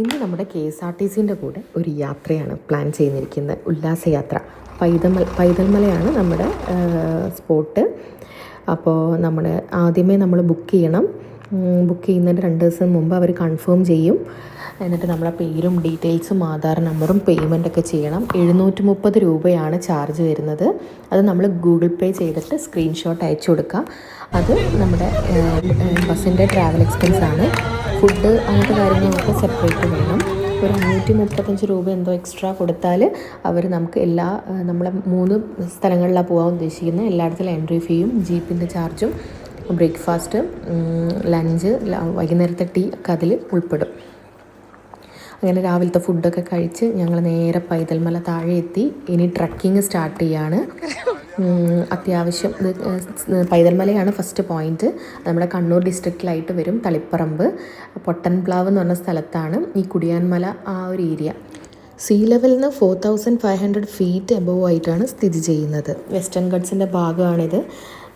ഇന്ന് നമ്മുടെ K S R T സിന്റെ കൂടെ ഒരു യാത്രയാണ് പ്ലാൻ ചെയ്തിരിക്കുന്നത്. ഉല്ലാസയാത്ര. പൈതൽ പൈതൽമലയാണ് നമ്മുടെ സ്പോട്ട്. അപ്പോൾ നമ്മൾ ആദ്യമേ നമ്മൾ ബുക്ക് ചെയ്യണം. ബുക്ക് ചെയ്യുന്നതിന് രണ്ട് ദിവസം മുമ്പ് അവർ കൺഫേം ചെയ്യും. എന്നിട്ട് നമ്മളെ പേരും ഡീറ്റെയിൽസും ആധാർ നമ്പറും പേയ്മെന്റ് ഒക്കെ ചെയ്യണം. എഴുന്നൂറ്റി മുപ്പത് രൂപയാണ് ചാർജ് വരുന്നത്. അത് നമ്മൾ ഗൂഗിൾ പേ ചെയ്തിട്ട് സ്ക്രീൻഷോട്ട് അയച്ചു കൊടുക്കുക അത് നമ്മുടെ ബസ്സിന്റെ ട്രാവൽ എക്സ്പെൻസ് ആണ്. ഫുഡ് അങ്ങനത്തെ കാര്യങ്ങളൊക്കെ സെപ്പറേറ്റ് വേണം. ഒരു അഞ്ഞൂറ്റി മുപ്പത്തഞ്ച് രൂപ എന്തോ എക്സ്ട്രാ കൊടുത്താൽ അവർ നമുക്ക് എല്ലാ നമ്മളെ മൂന്ന് സ്ഥലങ്ങളിലാണ് പോകാൻ ഉദ്ദേശിക്കുന്നത് എല്ലായിടത്തും എൻട്രി ഫീയും ജീപ്പിന്റെ ചാർജും ബ്രേക്ക്ഫാസ്റ്റ് ലഞ്ച് വൈകുന്നേരത്തെ ടീ ഒക്കെ അതിൽ ഉൾപ്പെടും. അങ്ങനെ രാവിലത്തെ ഫുഡൊക്കെ കഴിച്ച് ഞങ്ങൾ നേരെ പൈതൽമല താഴെ എത്തി. ഇനി ട്രക്കിംഗ് സ്റ്റാർട്ട് ചെയ്യാണ്. അത്യാവശ്യം പൈതൽമലയാണ് ഫസ്റ്റ് പോയിന്റ് നമ്മുടെ കണ്ണൂർ ഡിസ്ട്രിക്റ്റിലായിട്ട് വരും തളിപ്പറമ്പ്. പൊട്ടൻപ്ലാവ് എന്ന് പറഞ്ഞ സ്ഥലത്താണ് ഈ കുടിയാൻമല ആ ഒരു ഏരിയ സീ ലെവലിൽ നിന്ന് four thousand five hundred feet above ആയിട്ടാണ് സ്ഥിതി ചെയ്യുന്നത്. വെസ്റ്റേൺ ഗഡ്സിന്റെ ഭാഗമാണിത്.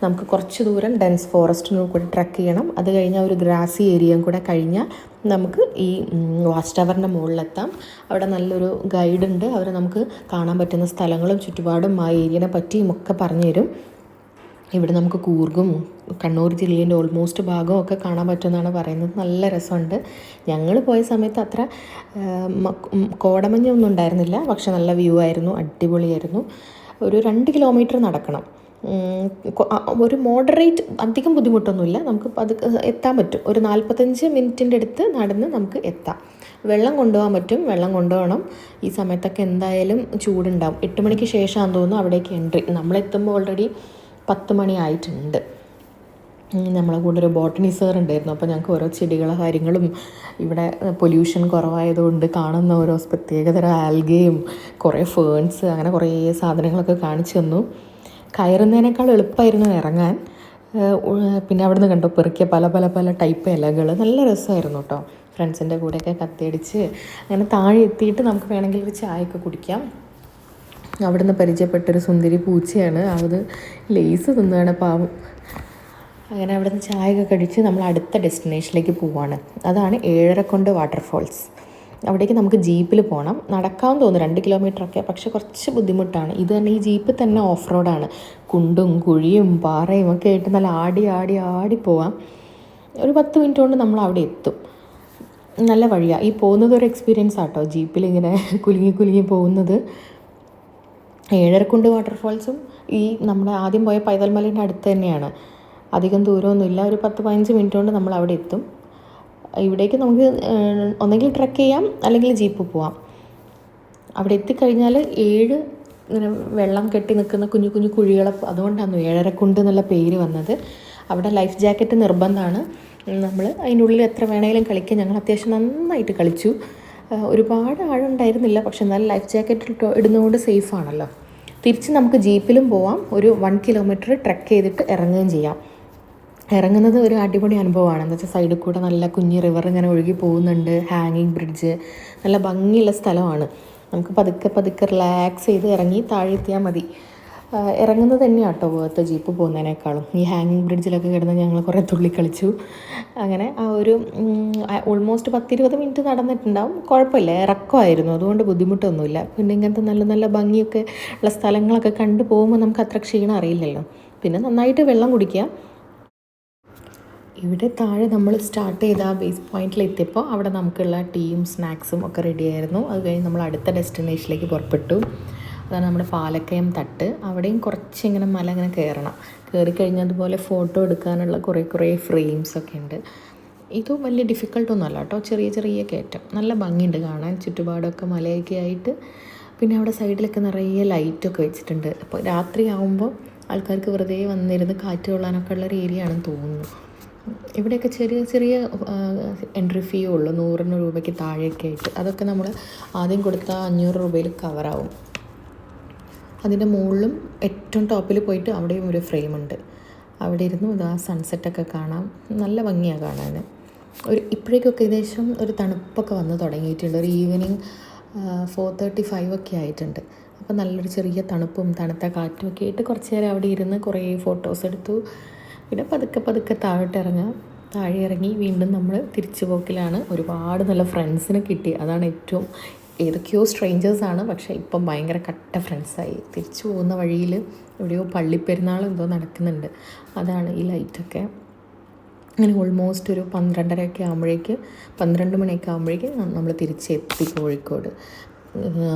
നമുക്ക് കുറച്ച് ദൂരം ഡെൻസ് ഫോറസ്റ്റിനും കൂടെ ട്രക്ക് ചെയ്യണം. അത് കഴിഞ്ഞാൽ ഒരു ഗ്രാസി ഏരിയയും കൂടെ കഴിഞ്ഞാൽ നമുക്ക് ഈ വാച്ച് ടവറിന്റെ മുകളിലെത്താം. അവിടെ നല്ലൊരു ഗൈഡുണ്ട്. അവർ നമുക്ക് കാണാൻ പറ്റുന്ന സ്ഥലങ്ങളും ചുറ്റുപാടും ആ ഏരിയനെ പറ്റിയും ഒക്കെ പറഞ്ഞു തരും ഇവിടെ നമുക്ക് കൂർഗും കണ്ണൂർ ജില്ലേന്റെ ഓൾമോസ്റ്റ് ഭാഗവും ഒക്കെ കാണാൻ പറ്റുമെന്നാണ് പറയുന്നത്. നല്ല രസമുണ്ട്. ഞങ്ങൾ പോയ സമയത്ത് അത്ര കോടമഞ്ഞൊന്നും ഉണ്ടായിരുന്നില്ല. പക്ഷെ നല്ല വ്യൂ ആയിരുന്നു. അടിപൊളിയായിരുന്നു. ഒരു രണ്ട് കിലോമീറ്റർ നടക്കണം. ഒരു മോഡറേറ്റ് അധികം ബുദ്ധിമുട്ടൊന്നുമില്ല. നമുക്ക് അത് എത്താൻ പറ്റും. ഒരു നാൽപ്പത്തഞ്ച് മിനിറ്റിന്റെ അടുത്ത് നടന്ന് നമുക്ക് എത്താം. വെള്ളം കൊണ്ടുപോകാൻ പറ്റും. വെള്ളം കൊണ്ടുപോകണം. ഈ സമയത്തൊക്കെ എന്തായാലും ചൂടുണ്ടാവും. എട്ട് മണിക്ക് ശേഷമാണെന്ന് തോന്നുന്നു അവിടേക്ക് എൻട്രി. നമ്മളെത്തുമ്പോൾ ഓൾറെഡി പത്ത് മണി ആയിട്ടുണ്ട് നമ്മളെ കൂടെ ഒരു ബോട്ടണി സാർ ഉണ്ടായിരുന്നു. അപ്പോൾ ഞങ്ങൾക്ക് ഓരോ ചെടികളെ കാര്യങ്ങളും ഇവിടെ പൊല്യൂഷൻ കുറവായതുകൊണ്ട് കാണുന്ന ഓരോ പ്രത്യേകതരം ആൽഗയും കുറേ ഫേൺസ് അങ്ങനെ കുറേ സാധനങ്ങളൊക്കെ കാണിച്ചു തന്നു. കയറുന്നതിനേക്കാൾ എളുപ്പമായിരുന്നു ഇറങ്ങാൻ. പിന്നെ അവിടുന്ന് കണ്ടു പെറുക്കിയ പല പല പല ടൈപ്പ് ഇലകൾ. നല്ല രസമായിരുന്നു കേട്ടോ. ഫ്രണ്ട്സിന്റെ കൂടെയൊക്കെ കത്തിയടിച്ച് അങ്ങനെ താഴെ എത്തിയിട്ട് നമുക്ക് വേണമെങ്കിൽ ഒരു ചായയൊക്കെ കുടിക്കാം. അവിടുന്ന് പരിചയപ്പെട്ടൊരു സുന്ദരി പൂച്ചയാണ്. അത് ലേസ് തിന്നുകയാണ് പാവം. അങ്ങനെ അവിടുന്ന് ചായയൊക്കെ കഴിച്ച് നമ്മൾ അടുത്ത ഡെസ്റ്റിനേഷനിലേക്ക് പോവാണ്. അതാണ് ഏഴരക്കൊണ്ട് വാട്ടർഫോൾസ്. അവിടേക്ക് നമുക്ക് ജീപ്പിൽ പോകണം നടക്കാൻ തോന്നും രണ്ട് കിലോമീറ്ററൊക്കെ പക്ഷെ കുറച്ച് ബുദ്ധിമുട്ടാണ്. ഇത് തന്നെ ഈ ജീപ്പ് തന്നെ ഓഫ് റോഡാണ് കുണ്ടും കുഴിയും പാറയും ഒക്കെ ആയിട്ട് നല്ല ആടി ആടി ആടി പോവാം. ഒരു പത്ത് മിനിറ്റ് കൊണ്ട് നമ്മൾ അവിടെ എത്തും. നല്ല വഴിയാണ് ഈ പോകുന്നത് ഒരു എക്സ്പീരിയൻസ് ആട്ടോ ജീപ്പിൽ ഇങ്ങനെ കുലുങ്ങി കുലുങ്ങി പോകുന്നത്. ഏഴരക്കുണ്ട് വാട്ടർഫാൾസും ഈ നമ്മുടെ ആദ്യം പോയ പൈതൽമലേന്റെ അടുത്ത് തന്നെയാണ്. അധികം ദൂരമൊന്നുമില്ല. ഒരു പത്ത് പതിനഞ്ച് മിനിറ്റ് കൊണ്ട് നമ്മൾ അവിടെ എത്തും. ഇവിടേക്ക് നമുക്ക് ഒന്നെങ്കിൽ ട്രക്ക് ചെയ്യാം അല്ലെങ്കിൽ ജീപ്പ് പോവാം. അവിടെ എത്തിക്കഴിഞ്ഞാൽ ഏഴ് ഇങ്ങനെ വെള്ളം കെട്ടി നിൽക്കുന്ന കുഞ്ഞു കുഞ്ഞു കുഴികൾ അതുകൊണ്ടാണ് ഏഴരക്കുണ്ട് എന്നുള്ള പേര് വന്നത്. അവിടെ ലൈഫ് ജാക്കറ്റ് നിർബന്ധമാണ്. നമ്മൾ അതിന്റെ ഉള്ളിൽ എത്ര വേണമെങ്കിലും കളിക്കാം. ഞങ്ങൾ അത്യാവശ്യം നന്നായിട്ട് കളിച്ചു. ഒരുപാട് ആഴമുണ്ടായിരുന്നില്ല പക്ഷെ എന്നാലും ലൈഫ് ജാക്കറ്റ് ഇടുന്നതുകൊണ്ട് സേഫ് ആണല്ലോ തിരിച്ച് നമുക്ക് ജീപ്പിലും പോവാം. ഒരു വൺ കിലോമീറ്റർ ട്രക്ക് ചെയ്തിട്ട് ഇറങ്ങുകയും ചെയ്യാം. ഇറങ്ങുന്നത് ഒരു അടിപൊളി അനുഭവമാണ്. എന്താ വെച്ചാൽ സൈഡിൽ കൂടെ നല്ല കുഞ്ഞ് റിവർ ഇങ്ങനെ ഒഴുകി പോകുന്നുണ്ട്. ഹാങ്ങിങ് ബ്രിഡ്ജ് നല്ല ഭംഗിയുള്ള സ്ഥലമാണ്. നമുക്ക് പതുക്കെ പതുക്കെ റിലാക്സ് ചെയ്ത് ഇറങ്ങി താഴെ എത്തിയാൽ മതി. ഇറങ്ങുന്നത് തന്നെയാണ് കേട്ടോ വേർത്ത് ജീപ്പ് പോകുന്നതിനേക്കാളും. ഈ ഹാങ്ങിങ് ബ്രിഡ്ജിലൊക്കെ കിടന്ന് ഞങ്ങൾ കുറേ തുള്ളി കളിച്ചു അങ്ങനെ ആ ഒരു ഓൾമോസ്റ്റ് പത്തിരുപത് മിനിറ്റ് നടന്നിട്ടുണ്ടാവും. കുഴപ്പമില്ല ഇറക്കമായിരുന്നു. അതുകൊണ്ട് ബുദ്ധിമുട്ടൊന്നുമില്ല. പിന്നെ ഇങ്ങനത്തെ നല്ല നല്ല ഭംഗിയൊക്കെ ഉള്ള സ്ഥലങ്ങളൊക്കെ കണ്ടു പോകുമ്പോൾ നമുക്ക് അത്ര ക്ഷീണം അറിയില്ലല്ലോ. പിന്നെ നന്നായിട്ട് വെള്ളം കുടിക്കുക. ഇവിടെ താഴെ നമ്മൾ സ്റ്റാർട്ട് ചെയ്ത ആ ബേസ് പോയിന്റിൽ എത്തിയപ്പോൾ അവിടെ നമുക്കുള്ള ടീയും സ്നാക്സും ഒക്കെ റെഡിയായിരുന്നു അത് കഴിഞ്ഞ് നമ്മൾ അടുത്ത ഡെസ്റ്റിനേഷനിലേക്ക് പുറപ്പെട്ടു. അതാണ് നമ്മുടെ പാലക്കയം തട്ട് അവിടെയും കുറച്ച് ഇങ്ങനെ മല ഇങ്ങനെ കയറണം. കയറി കഴിഞ്ഞതുപോലെ ഫോട്ടോ എടുക്കാനുള്ള കുറേ കുറേ ഫ്രെയിംസ് ഒക്കെ ഉണ്ട്. ഇത് വലിയ ഡിഫിക്കൽട്ടൊന്നും അല്ല കേട്ടോ. ചെറിയ ചെറിയ കയറ്റം. നല്ല ഭംഗിയുണ്ട് കാണാൻ. ചുറ്റുപാടൊക്കെ മലയൊക്കെ ആയിട്ട്. പിന്നെ അവിടെ സൈഡിലൊക്കെ നിറയെ ലൈറ്റൊക്കെ വെച്ചിട്ടുണ്ട്. അപ്പോൾ രാത്രി ആകുമ്പോൾ ആൾക്കാർക്ക് വെറുതെ വന്നിരുന്ന് കാറ്റ് കൊള്ളാനൊക്കെ ഉള്ള ഒരു ഏരിയ ആണെന്ന് തോന്നുന്നു. ഇവിടെയൊക്കെ ചെറിയ ചെറിയ എൻട്രി ഫീ ഉള്ളൂ. നൂറിന് രൂപയ്ക്ക് താഴെയൊക്കെ ആയിട്ട്. അതൊക്കെ നമ്മൾ ആദ്യം കൊടുത്താൽ അഞ്ഞൂറ് രൂപയിൽ കവറാവും അതിന്റെ മുകളിലും ഏറ്റവും ടോപ്പിൽ പോയിട്ട് അവിടെയും ഒരു ഫ്രെയിം ഉണ്ട്. അവിടെ ഇരുന്നു ആ സൺസെറ്റൊക്കെ കാണാം. നല്ല ഭംഗിയാണ് കാണാൻ. ഒരു ഇപ്പോഴേക്കൊക്കെ ഏകദേശം ഒരു തണുപ്പൊക്കെ വന്ന് തുടങ്ങിയിട്ടുണ്ട്. ഒരു ഈവനിങ് ഫോർ തേർട്ടി ഫൈവ് ഒക്കെ ആയിട്ടുണ്ട്. അപ്പോൾ നല്ലൊരു ചെറിയ തണുപ്പും തണുത്ത കാറ്റും ഒക്കെ ആയിട്ട് കുറച്ച് നേരം അവിടെ ഇരുന്ന് കുറേ ഫോട്ടോസ് എടുത്തു. പിന്നെ പതുക്കെ പതുക്കെ താഴോട്ട് ഇറങ്ങാം. താഴെ ഇറങ്ങി വീണ്ടും നമ്മൾ തിരിച്ചു പോക്കിലാണ് ഒരുപാട് നല്ല ഫ്രണ്ട്സിനെ കിട്ടി. അതാണ് ഏറ്റവും ഏതൊക്കെയോ സ്ട്രേഞ്ചേഴ്സാണ് പക്ഷേ ഇപ്പം ഭയങ്കര കട്ട ഫ്രണ്ട്സായി തിരിച്ചു പോകുന്ന വഴിയിൽ എവിടെയോ പള്ളിപ്പെരുന്നാൾ എന്തോ നടക്കുന്നുണ്ട്. അതാണ് ഈ ലൈറ്റൊക്കെ അങ്ങനെ ഓൾമോസ്റ്റ് ഒരു പന്ത്രണ്ടരയൊക്കെ ആകുമ്പോഴേക്ക് പന്ത്രണ്ട് മണിയൊക്കെ ആകുമ്പോഴേക്ക് നമ്മൾ തിരിച്ചെത്തി കോഴിക്കോട്.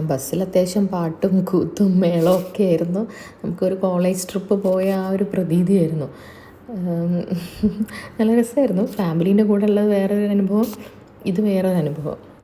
ബസ്സിൽ അത്യാവശ്യം പാട്ടും കൂത്തും മേളവും ഒക്കെ ആയിരുന്നു. നമുക്കൊരു കോളേജ് ട്രിപ്പ് പോയ ആ ഒരു പ്രതീതിയായിരുന്നു. നല്ല രസമായിരുന്നു. ഫാമിലീന്റെ കൂടെ ഉള്ളത് വേറൊരു അനുഭവം ഇത് വേറൊരു അനുഭവം.